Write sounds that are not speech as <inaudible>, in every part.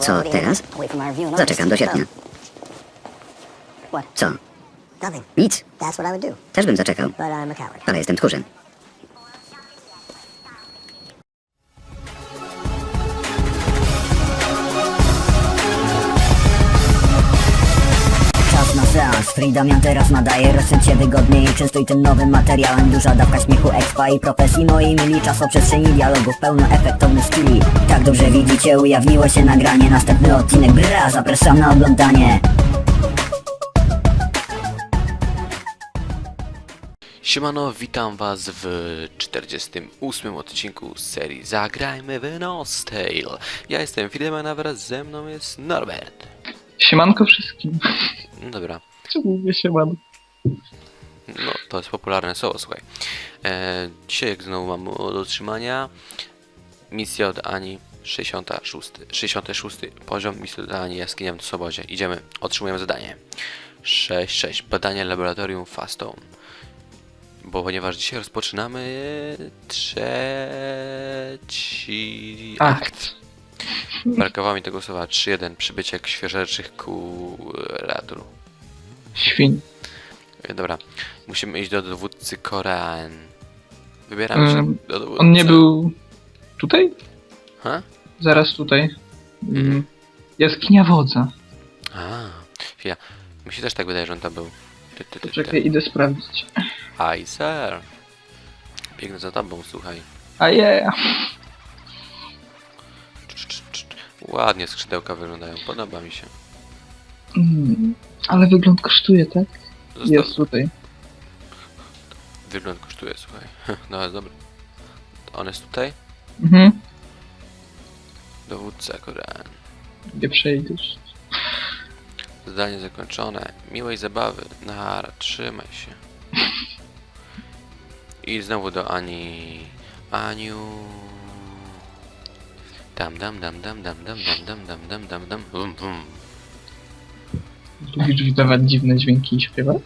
Co teraz? Zaczekam do sierpnia. Co? Nic. Też bym zaczekał, ale jestem tchórzem. Free Damian teraz nadaje Rozsyć się wygodniej, częstuj tym nowym materiałem Duża dawka śmiechu, expa i profesji. Moi mili czasoprzestrzeni dialogów Pełno efektownych skilli. Tak dobrze widzicie, ujawniło się nagranie. Następny odcinek bra, zapraszam na oglądanie. Siemano, witam was w 48 odcinku z serii Zagrajmy w Nostale. Ja jestem Fideman, a wraz ze mną jest Norbert. Siemanko wszystkim. No dobra, Mówię siemanko? no to jest popularne słowo, słuchaj. E, dzisiaj jak znowu mam do otrzymania misja od Ani 66, 66 poziom misji od Ani jaskinia w Sobozie. Idziemy, otrzymujemy zadanie. 6-6, badanie laboratorium Fastone. Bo ponieważ dzisiaj rozpoczynamy trzeci Akt. Brakowało mi tego słowa 3-1, przybycie świeżeczych kuratur. Świn. E, Dobra, musimy iść do dowódcy Korean. Wybieramy się Ym, do dowódcy. On nie był tutaj? Ha? Zaraz tutaj. Mhm. Mm. Jaskinia wodza. A, chwila. Mi się też tak wydaje, że on tam był. Ty, ty, ty, ty. Poczekaj, idę sprawdzić. Hi, sir. Biegnę za tobą, słuchaj. A je. Cz, cz, cz. Ładnie skrzydełka wyglądają, podoba mi się. Mm. Ale wygląd kosztuje, tak? Zostaw... Jest tutaj. Wygląd kosztuje, słuchaj. No ale dobra. On jest tutaj? Mhm. Dowódca Korean. Gdzie przejdziesz? Zadanie zakończone. Miłej zabawy. Nara, trzymaj się. I znowu do Ani. Aniu. Dam dam dam dam dam dam dam dam dam dam dam dam bum bum. Lubisz wydawać dziwne dźwięki i śpiewać?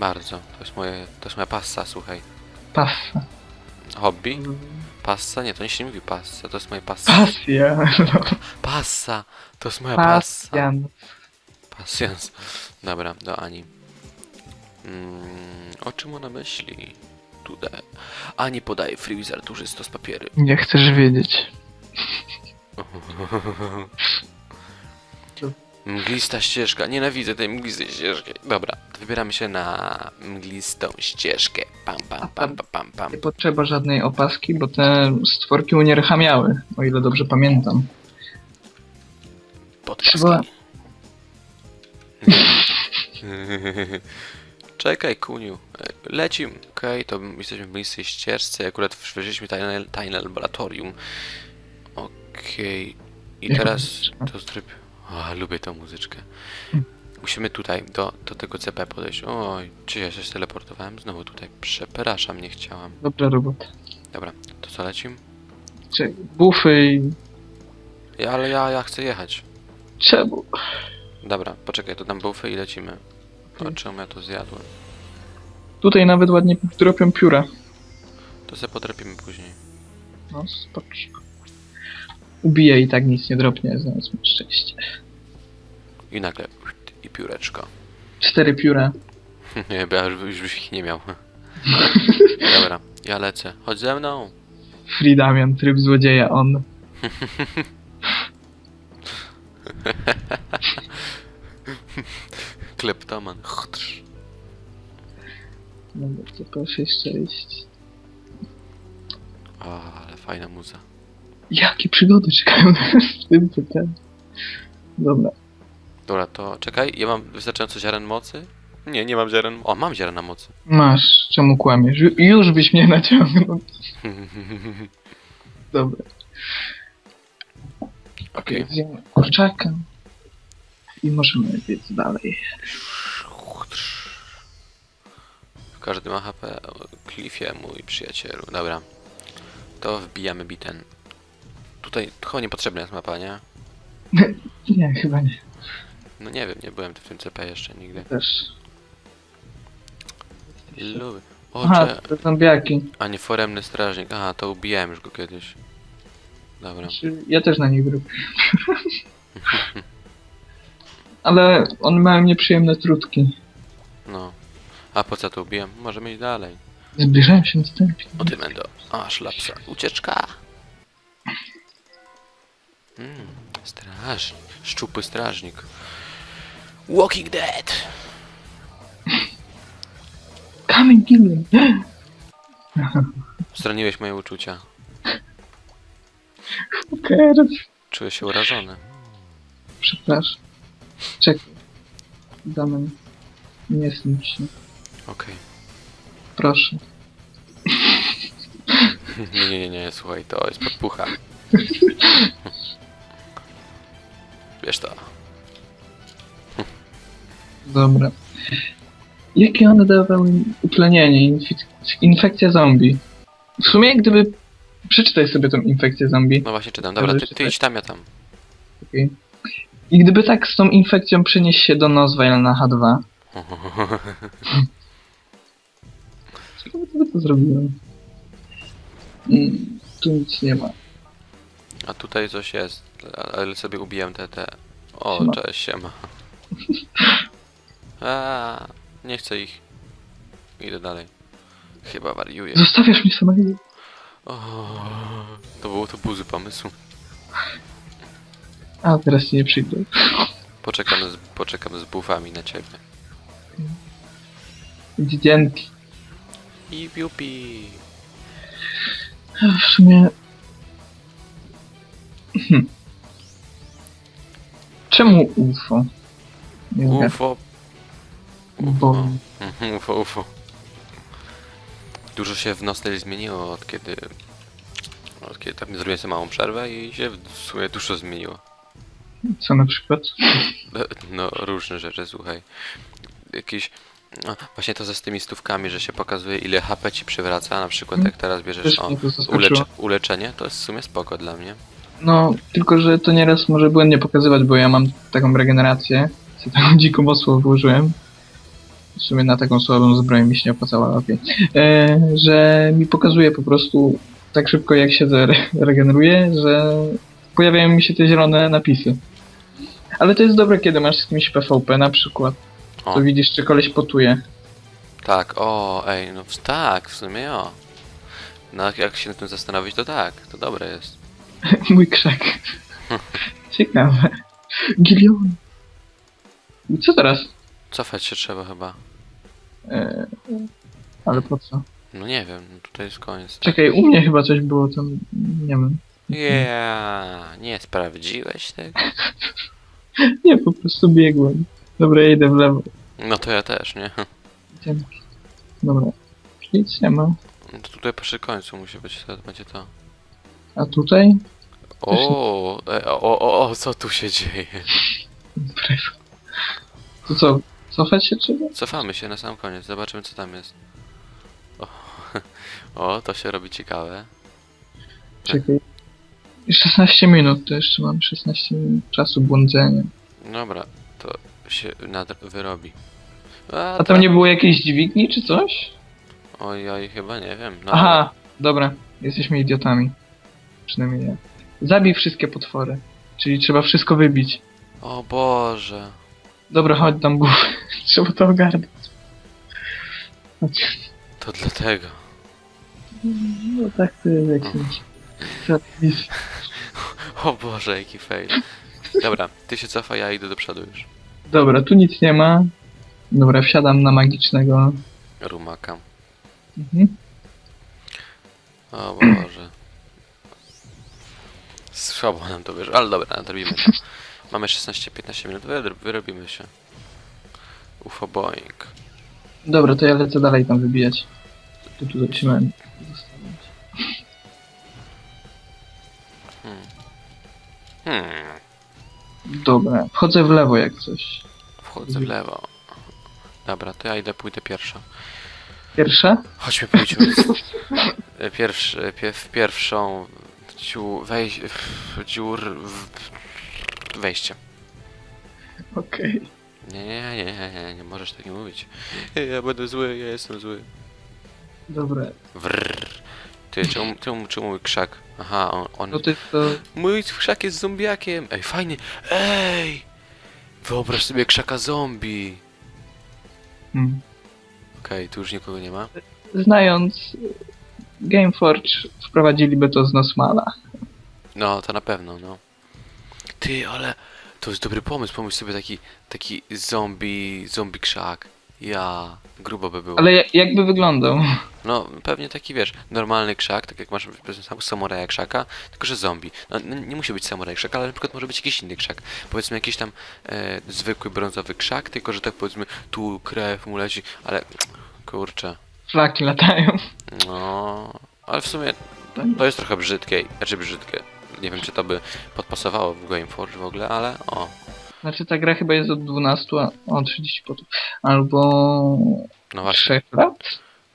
Bardzo. To jest moje. To jest moja passa, słuchaj. Paffa. Hobby? Passa? Nie, to nie się nie mówi passa, to jest moja passa. Pasja. Passa! To jest moja passa. Pasjan. Pasjans. Dobra, do Ani. Mm, o czym ona myśli? Tutaj. Ani podaje Freezer duży stos papiery. Nie chcesz wiedzieć. <laughs> Mglista ścieżka. Nienawidzę tej mglistej ścieżki. Dobra, wybieramy się na mglistą ścieżkę. Pam, pam, pam, pam, pam, pam. Nie potrzeba żadnej opaski, bo te stworki unieruchamiały, o ile dobrze pamiętam. Trzeba- Podpaski. <laughs> Czekaj, kuniu. Lecim. Okej, to jesteśmy w mglistej ścieżce. Akurat weszliśmy tajne, tajne laboratorium. Okej. I Jak teraz to tryb. O, lubię tą muzyczkę. Musimy tutaj, do, do tego CP podejść. Oj, czy ja się teleportowałem? Znowu tutaj. Przepraszam, nie chciałam. Dobra robota. Dobra, to co lecim? Czekaj, bufy i... Ja, ale ja, ja chcę jechać. Czemu? Dobra, poczekaj, to dam buffy i lecimy. O Okej. czym ja to zjadłem? Tutaj nawet ładnie dropią pióra. To sobie potrapimy później. No, spocz. Ubija i tak nic nie dropnie, znając mi szczęście. I nagle i pióreczko. Cztery pióra. <laughs> Nie, bo ja już, już byś ich nie miał. <laughs> Dobra, ja lecę. Chodź ze mną. Free Damian, tryb złodzieja, on. <laughs> Kleptoman. Chtrz. Dobra, to proszę jeszcze iść. O, ale fajna muza. Jakie przygody czekają nas w tym CT? Dobra. Dobra, to czekaj, ja mam wystarczająco ziaren mocy? Nie, nie mam ziaren. O, mam ziarna mocy. Masz, czemu kłamiesz? Ju- Już byś mnie naciągnął. <laughs> Dobra. Okej. Zjemy kurczaka. I możemy biec dalej. Każdy ma HP. Cliffie, mój przyjacielu. Dobra. To wbijamy biten. Tutaj chyba niepotrzebna jest mapa, nie? <laughs> Nie, chyba nie. No nie wiem, nie byłem w tym CP jeszcze nigdy. Też. Lubię. O, Aha, cze... to zombiaki. A nie foremny strażnik. Aha, to ubijałem już go kiedyś. Dobra. Znaczy, Ja też na nich drukuję. <laughs> Ale one mają nieprzyjemne trutki. No. A po co tu ubiłem? Możemy iść dalej. Zbliżają się następnie. O ty mendo. A, szlapsa. Ucieczka! Mm, strażnik. Szczupły strażnik. Walking Dead! Kamień Gillian! Stroniłeś moje uczucia. Fucker. Czuję się urażony. Przepraszam. Czekaj. Damian. Nie snuć się. Okej. Proszę. Nie, <laughs> nie, nie, nie, słuchaj, to jest podpucha. <laughs> Wiesz to. Dobra. Jakie one dawały utlenienie? Infekcja zombie. W sumie gdyby... Przeczytaj sobie tą infekcję zombie. No właśnie czytam. Dobra, ty, ty idź tam, ja tam. okej? I gdyby tak z tą infekcją przenieść się do Nozwile na H2. <laughs> Ciekawe, co by to zrobiłem. Mm, tu nic nie ma. A tutaj coś jest, ale sobie ubijam te, te... O, Siema. cześć, siema. <laughs> A, nie chcę ich. Idę dalej. Chyba wariuję. Zostawiasz mnie samego. O, to był, to był zły pomysł. A, teraz ci nie przyjdę. Poczekam z, poczekam z bufami na ciebie. Dzięki. I piupi. W sumie... Hmm. Czemu UFO? Nie wiem. UFO. Mhm, UFO, UFO. Dużo się w Nostel zmieniło od kiedy... Od kiedy tam zrobiłem sobie małą przerwę i się w sumie dużo zmieniło. Co na przykład? <laughs> No, różne rzeczy, słuchaj. Jakieś... No, właśnie to ze z tymi stówkami, że się pokazuje ile HP ci przywraca, na przykład jak teraz bierzesz Też o, mnie to zaskoczyło. ulecz, uleczenie, to jest w sumie spoko dla mnie. No, tylko że to nieraz może błędnie pokazywać, bo ja mam taką regenerację, co taką dziką mocno włożyłem. W sumie na taką słabą zbroję mi się nie opłacała, ale okej. E, że mi pokazuje po prostu tak szybko jak siedzę re regeneruję, że pojawiają mi się te zielone napisy. Ale to jest dobre, kiedy masz z kimś PvP na przykład. O. To widzisz, czy koleś potuje. Tak, o, ej, no tak, w sumie o. No jak- się nad tym zastanowić, to tak, to dobre jest. <laughs> Mój krzak. <laughs> Ciekawe. Gilion. Co teraz? Cofać się trzeba chyba. E, ale po co? No nie wiem, no tutaj jest koniec. Czekaj, u mnie chyba coś było tam, nie wiem. Yeah, nie sprawdziłeś tego? <laughs> Nie, po prostu biegłem. Dobra, ja idę w lewo. No to ja też, nie? Dzięki. Dobra. Nic nie ma. No to tutaj przy końcu musi być, to będzie to. A tutaj? O, e, o, o, o, co tu się dzieje? <laughs> To co, cofać się trzeba? Cofamy się na sam koniec, zobaczymy co tam jest. O, <laughs> o to się robi ciekawe. Czekaj. 16 minut, to jeszcze mam 16 minut czasu błądzenia. Dobra, to się nadr- wyrobi. A tam nie było jakiejś dźwigni czy coś? Oj, oj, chyba nie wiem. No, Aha, dobra. Jesteśmy idiotami. Przynajmniej ja. Zabij wszystkie potwory. Czyli trzeba wszystko wybić. O Boże. Dobra, chodź tam głowę. <laughs> trzeba to ogarnąć. Chodź. To dlatego. No tak to jest jakiś... Zapis. <laughs> O Boże, jaki fail. Dobra, ty się cofaj, ja idę do przodu już. Dobra, tu nic nie ma. Dobra, wsiadam na magicznego. Rumaka. Mhm. O Boże. Słabo nam to wyszło, ale dobra, nadrobimy to. Mamy 16-15 minut, wyrobimy się. UFO Boeing. Dobra, to ja lecę dalej tam wybijać. Tu tu zaczynałem. Hmm, Dobra, wchodzę w lewo jak coś. wchodzę w lewo. Dobra, to ja idę, pójdę pierwsza. Pierwsza? Chodźmy, pójdźmy. <laughs> Pierwszy, pie, w pierwszą dziu, wej, w- dziur, w, wejście. Okej. Nie, nie, nie, nie, nie, możesz tak nie mówić. Ja będę zły, ja jestem zły. Dobra. Wrrr. Ty, czemu, czemu, czemu mój krzak? Aha, on... on... No jest to... Mój krzak jest zombiakiem! Ej, fajnie! Ej! Wyobraź sobie krzaka zombie! Hmm. Okej, tu już nikogo nie ma. Znając Gameforge, wprowadziliby to z Nosmala. No, to na pewno, no. Ty, ale to jest dobry pomysł. Pomyśl sobie taki, taki zombie, zombie krzak. Ja, grubo by było. Ale ja- jakby wyglądał? No, pewnie taki, wiesz, normalny krzak, tak jak masz powiedzmy, sam- samuraja krzaka, tylko że zombie. No, n- nie musi być samuraj krzak, ale na przykład może być jakiś inny krzak. Powiedzmy jakiś tam e, zwykły brązowy krzak, tylko że tak powiedzmy tu krew mu leci, ale kurczę. Flaki latają. No, ale w sumie to jest trochę brzydkie, znaczy brzydkie. Nie wiem, czy to by podpasowało w Gameforge w ogóle, ale o. Znaczy ta gra chyba jest od 12, a o 30 potów. Albo No właśnie. 3 lat?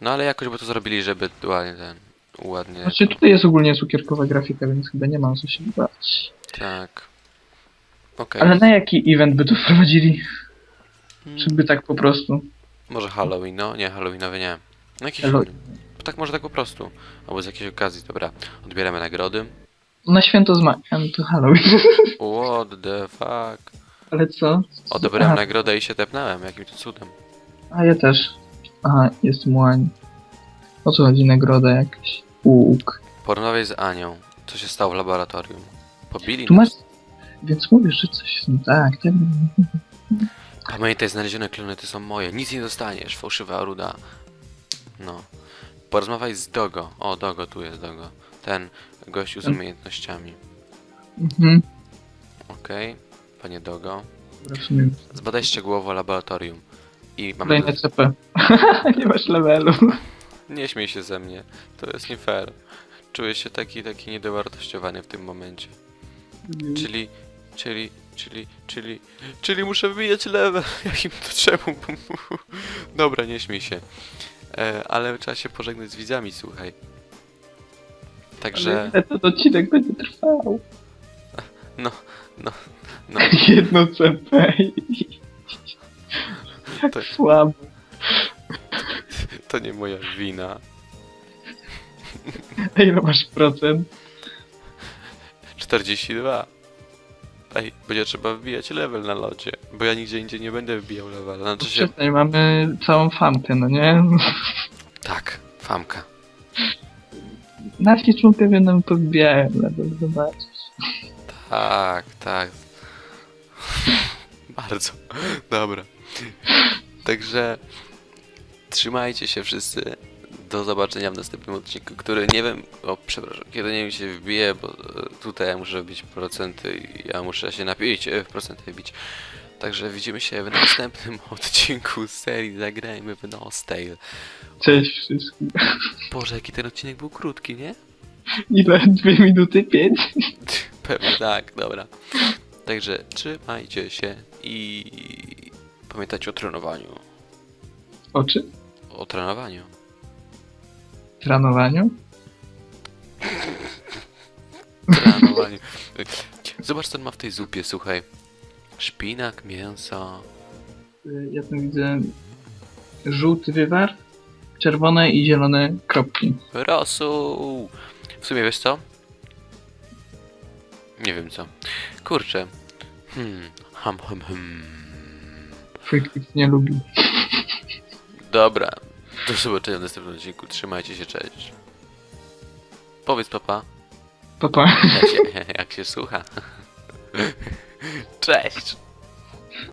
No ale jakoś by to zrobili, żeby ładnie ten, ładnie, Znaczy tutaj jest ogólnie cukierkowa grafika, więc chyba nie mam co się bać. tak. Okej, Ale na jaki event by to wprowadzili? Mm, Czy by tak po prostu? może Halloween, no nie, Halloweenowy nie. No jakiś Hallo- inny. Tak może tak po prostu. Albo z jakiejś okazji, dobra. Odbieramy nagrody. Na święto z makiem to Halloween. <laughs> What the fuck? Ale co? Odebrałem Aha, nagrodę i się tepnąłem, jakim to cudem. A ja też. Aha, jest muań. O co chodzi nagroda jakaś? Łuk. Porozmawiaj z Anią. Co się stało w laboratorium? Pobili Tu masz... nas. Więc mówisz, że coś jest nie tak. tak? Pamiętaj, znalezione klonety są moje. Nic nie dostaniesz, fałszywa ruda. No. Porozmawiaj z Dogo. O, Dogo, tu jest Dogo. Ten gościu z Ten- umiejętnościami. Mhm. Okej, panie Dogo. Dobra, w sumie. Zbadaj szczegółowo laboratorium. I mamy... Kolejne CP. <laughs> nie masz levelu. Nie śmiej się ze mnie. To jest nie fair. Czuję się taki, taki niedowartościowany w tym momencie. Czyli, czyli, czyli, czyli, czyli muszę wbijać level. <laughs> Jakim to czemu? <laughs> Dobra, nie śmiej się. E, ale trzeba się pożegnać z widzami, słuchaj. Także, Ale ten odcinek będzie trwał. no, no, no, <laughs> Jedno CP. Jak To- słabo. <laughs> to nie moja wina. A ile masz procent? 42. Ej, będzie trzeba wbijać level na lodzie, bo ja nigdzie indziej nie będę wbijał level. Znaczy się... Przestań, mamy całą famkę, no nie? Tak, famka. Nasi członkowie nam podbijają level, zobaczysz. Tak, tak. <laughs> Bardzo. Dobra. Także trzymajcie się wszyscy. Do zobaczenia w następnym odcinku, który nie wiem, o przepraszam, kiedy nie wiem się wbije, bo e, tutaj muszę bić procenty i ja muszę się napić e, procenty bić. Także widzimy się w następnym <laughs> odcinku serii Zagrajmy w Nostale. Cześć wszystkim. Boże, jaki ten odcinek był krótki, nie? <laughs> Ile? Dwie minuty? Pięć? <laughs> Pewnie tak, dobra. Także trzymajcie się i pamiętajcie o trenowaniu. Oczy? O trenowaniu. Tranowaniu? Trenowaniu. <laughs> Zobacz, co on ma w tej zupie, słuchaj. Szpinak, mięso. Ja tu widzę żółty wywar, czerwone i zielone kropki. Rosół! W sumie wiesz co? Nie wiem co. Kurczę. Hmm. Ham, ham, ham. Freaklix nie lubi. Dobra. Do zobaczenia w następnym odcinku. Trzymajcie się, cześć. Powiedz papa, Papa. jak się, <laughs> jak się słucha. <laughs> Cześć!